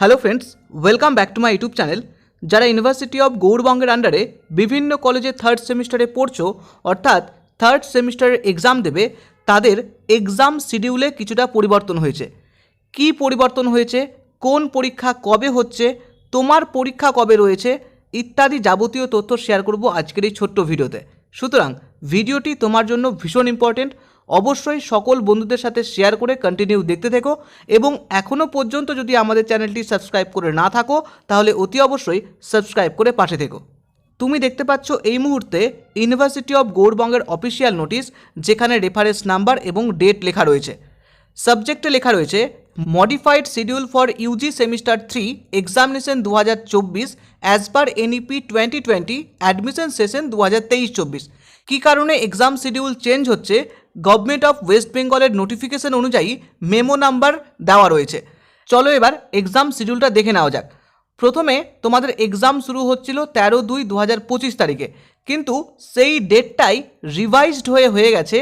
Hello friends welcome back to my YouTube channel যারা university of গৌড়বঙ্গের আন্ডারে বিভিন্ন কলেজে থার্ড সেমিস্টারে পড়ছো, অর্থাৎ থার্ড সেমিস্টারের এক্সাম দেবে, তাদের এক্সাম শিডিউলে কিছুটা পরিবর্তন হয়েছে। কি পরিবর্তন হয়েছে? কোন পরীক্ষা কবে হচ্ছে? তোমার পরীক্ষা কবে রয়েছে? ইত্যাদি যাবতীয় তথ্য শেয়ার করব আজকের এই ছোট্ট ভিডিওতে সুতরাং ভিডিওটি তোমার জন্য ভীষণ ইম্পর্টেন্ট অবশ্যই সকল বন্ধুদের সাথে শেয়ার করে কন্টিনিউ দেখতে থেকো এবং এখনও পর্যন্ত যদি আমাদের চ্যানেলটি সাবস্ক্রাইব করে না থাকো, তাহলে অতি অবশ্যই সাবস্ক্রাইব করে পাশে থেকো। তুমি দেখতে পাচ্ছ এই মুহূর্তে ইউনিভার্সিটি অফ গৌড়বঙ্গের অফিসিয়াল নোটিশ যেখানে রেফারেন্স নাম্বার এবং ডেট লেখা রয়েছে। সাবজেক্টে লেখা রয়েছে modified schedule for UG semester three examination দু হাজার চব্বিশ as per NEP twenty twenty admission session দু হাজার তেইশ চব্বিশ। কী কারণে এক্সাম শিডিউল চেঞ্জ হচ্ছে গভর্নমেন্ট অফ ওয়েস্ট বেঙ্গলের নোটিফিকেশন অনুযায়ী মেমো নাম্বার দেওয়া রয়েছে। চলো এবার এক্সাম শিডিউলটা দেখে নেওয়া যাক। প্রথমে তোমাদের এক্সাম শুরু হচ্ছিল তেরো দুই দু হাজার পঁচিশ তারিখে, কিন্তু সেই ডেটটাই রিভাইজড হয়ে হয়ে গেছে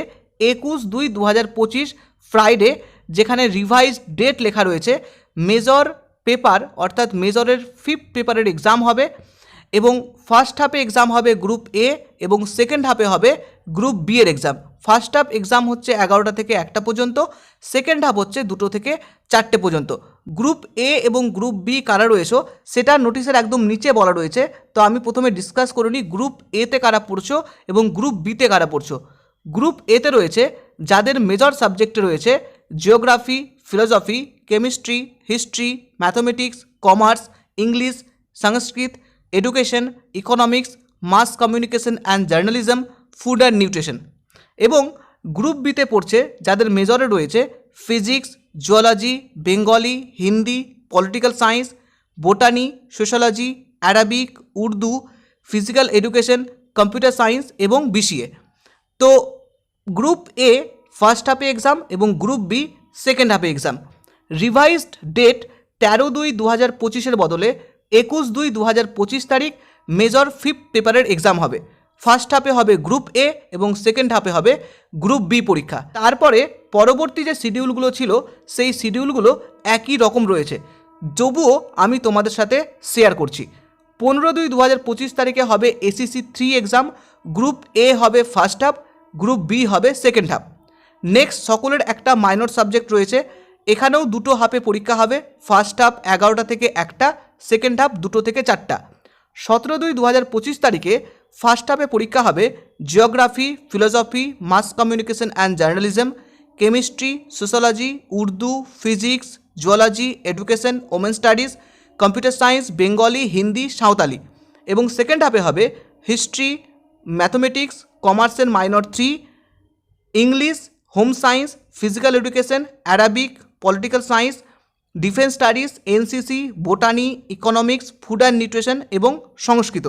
একুশ দুই দু হাজার পঁচিশ ফ্রাইডে যেখানে রিভাইজড ডেট লেখা রয়েছে। মেজর পেপার অর্থাৎ মেজরের ফিফথ পেপারের এক্সাম হবে। এবং ফার্স্ট হাফে এক্সাম হবে গ্রুপ এ এবং সেকেন্ড হাফে হবে গ্রুপ বি এর এক্সাম ফার্স্ট হাফ এক্সাম হচ্ছে এগারোটা থেকে একটা পর্যন্ত সেকেন্ড হাফ হচ্ছে দুটো থেকে চারটে পর্যন্ত। গ্রুপ এ এবং গ্রুপ বি কারা রয়েছে, সেটা নোটিশের একদম নিচে বলা রয়েছে। তো আমি প্রথমে ডিসকাস করে নিই গ্রুপ এতে কারা পড়ছো এবং গ্রুপ বিতে কারা পড়ছো। গ্রুপ এতে রয়েছে, যাদের মেজর সাবজেক্টে রয়েছে geography philosophy chemistry history mathematics commerce English Sanskrit education economics mass communication and journalism food and nutrition এবং গ্রুপ বিতে পড়ছে যাদের মেজরে রয়েছে physics zoology Bengali Hindi political science botany sociology Arabic Urdu physical education computer science এবং BCA তো group A first হাফে exam এবং গ্রুপ বি সেকেন্ড হাফে এক্সাম রিভাইজড ডেট তেরো দুই দু হাজার পঁচিশের বদলে একুশ দুই দু হাজার পঁচিশ তারিখ মেজর ফিফথ পেপারের এক্সাম হবে। ফার্স্ট হাফে হবে গ্রুপ এ এবং সেকেন্ড হাফে হবে গ্রুপ বি পরীক্ষা। তারপরে পরবর্তী যে শিডিউলগুলো ছিল, সেই শিডিউলগুলো একই রকম রয়েছে। তবুও আমি তোমাদের সাথে শেয়ার করছি। পনেরো দুই দু হাজার পঁচিশ তারিখে হবে SEC three exam group A হবে ফার্স্ট হাফ গ্রুপ বি হবে সেকেন্ড হাফ নেক্সট সকলের একটা মাইনর সাবজেক্ট রয়েছে। এখানেও দুটো হাফে পরীক্ষা হবে ফার্স্ট হাফ এগারোটা থেকে একটা সেকেন্ড হাফ দুটো থেকে চারটা। সতেরো দুই দু হাজার পঁচিশ তারিখে ফার্স্ট হাফে পরীক্ষা হবে geography, philosophy, mass communication and journalism, chemistry sociology Urdu, physics, zoology, education women studies, computer science, Bengali, Hindi, Santali. এবং সেকেন্ড হাফে হবে হিস্ট্রি, ম্যাথমেটিক্স, কমার্স কমার্সের minor three, English, home science, physical education, Arabic, political science defence studies, NCC, botany, economics, food and nutrition এবং সংস্কৃত।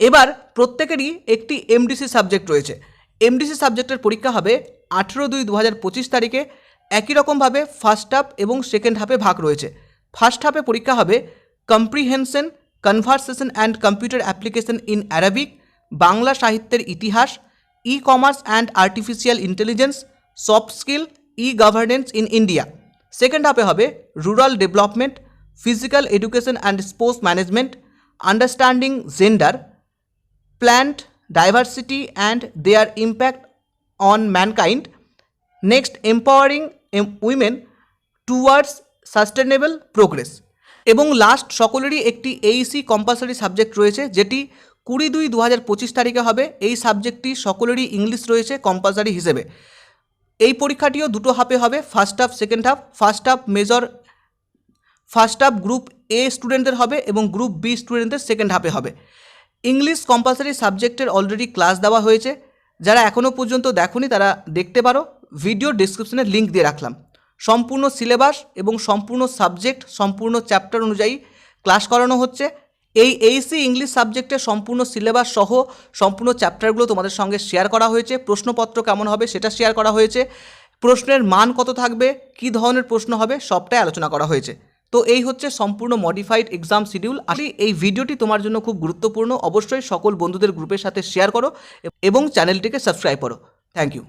এবার প্রত্যেকেরই একটি MDC subject রয়েছে। MDC সাবজেক্টের পরীক্ষা হবে আঠেরো দুই দু হাজার পঁচিশ তারিখে। একই রকমভাবে ফার্স্ট হাফ এবং সেকেন্ড হাফে ভাগ রয়েছে। ফার্স্ট হাফে পরীক্ষা হবে comprehension conversation and computer application in Arabic Bangla সাহিত্যের ইতিহাস e commerce and artificial intelligence soft skill e governance in India second হাফে হবে rural development physical education and sports management understanding gender plant diversity and their impact on mankind next empowering women towards sustainable progress এবং last সকলেরই একটি Aisi compulsory subject রয়েছে, যেটি কুড়ি দুই দু হাজার পঁচিশ তারিখে হবে। এই সাবজেক্টটি সকলেরই ইংলিশ রয়েছে কম্পালসারি হিসেবে। পরীক্ষাটিও দুটো হাফে হবে first half second half first half major first half group A স্টুডেন্টদের হবে এবং গ্রুপ বি স্টুডেন্টদের সেকেন্ড হাফে হবে। ইংলিশ কম্পালসারি সাবজেক্টের অলরেডি ক্লাস দেওয়া হয়েছে। যারা এখনও পর্যন্ত দেখোনি, তারা দেখতে পারো। ভিডিও ডিসক্রিপশনে লিঙ্ক দিয়ে রাখলাম। সম্পূর্ণ সিলেবাস এবং সম্পূর্ণ সাবজেক্ট সম্পূর্ণ চ্যাপ্টার অনুযায়ী ক্লাস করানো হচ্ছে। এই এইসি ইংলিশ সাবজেক্টের সম্পূর্ণ সিলেবাস সহ সম্পূর্ণ চ্যাপ্টারগুলো তোমাদের সঙ্গে শেয়ার করা হয়েছে। প্রশ্নপত্র কেমন হবে সেটা শেয়ার করা হয়েছে। প্রশ্নের মান কত থাকবে, কী ধরনের প্রশ্ন হবে সবটাই আলোচনা করা হয়েছে। তো এই হচ্ছে সম্পূর্ণ মডিফাইড এক্সাম শিডিউল আসলে এই ভিডিওটি তোমার জন্য খুব গুরুত্বপূর্ণ। অবশ্যই সকল বন্ধুদের গ্রুপের সাথে শেয়ার করো এবং চ্যানেলটিকে সাবস্ক্রাইব করো। Thank you